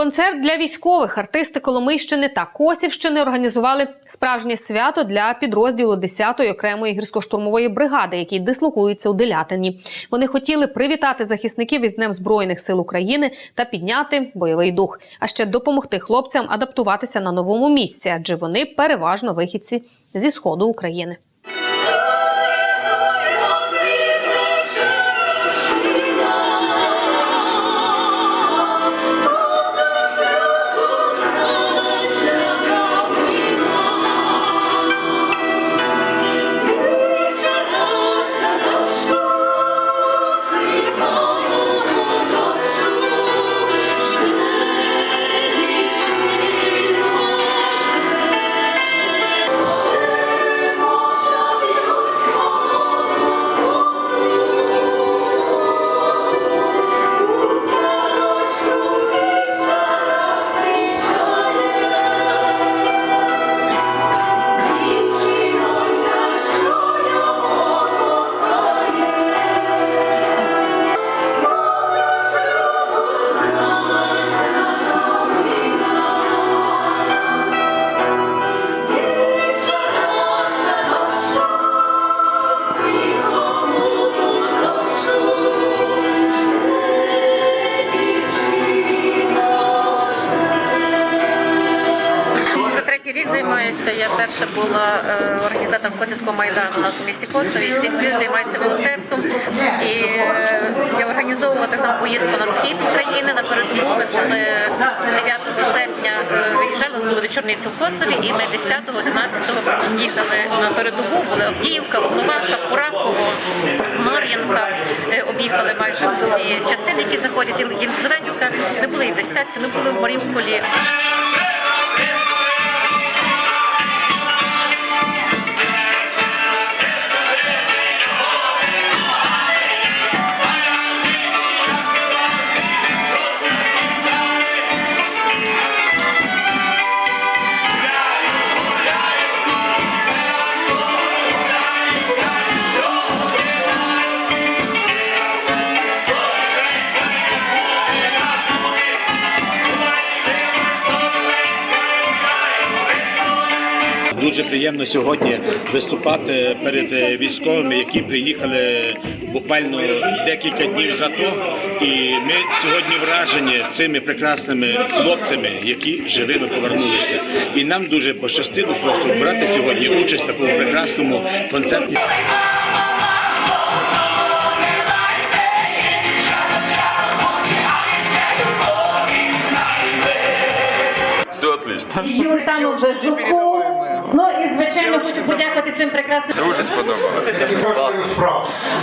Концерт для військових артисти Коломийщини та Косівщини організували справжнє свято для підрозділу 10-ї окремої гірсько-штурмової бригади, який дислокується у Делятині. Вони хотіли привітати захисників із Днем Збройних сил України та підняти бойовий дух, а ще допомогти хлопцям адаптуватися на новому місці, адже вони переважно вихідці зі сходу України. Третій рік займаюся. Я перша була е, організатором Косівського майдану у нас у місті Костові. І з тих пір займаюся волонтерством. І е, я організовувала так само поїздку на схід України на передову. Ми були 9 серпня е, виїжджали, нас були вечорниці в Костові, і ми 10-го, 11-го їхали на передову. Були Авдіївка, Волноваха, Курахово, Мар'їнка. Об'їхали майже всі частини, які знаходяться Єлизаветівка. Ми були і Десятці, ми були в Маріуполі. Дуже приємно сьогодні виступати перед е, військовими, які приїхали буквально декілька днів за то. І ми сьогодні вражені цими прекрасними хлопцями, які живими повернулися. І нам дуже пощастило просто брати сьогодні участь в такому прекрасному концерті. Все отлично. Юртану Безуку. Ну і звичайно хочу подякувати цим прекрасним. Дуже сподобалося.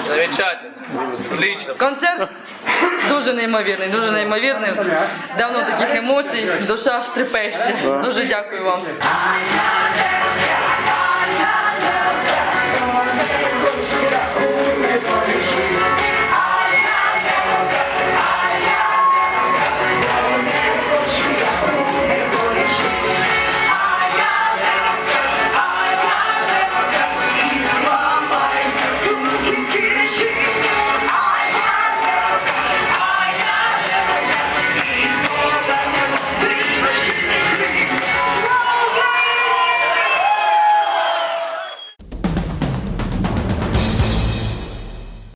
Замечательно. Отлично. Концерт дуже неймовірний, дуже неймовірний. Давно таких емоцій, душа аж. Дуже дякую вам. Thank.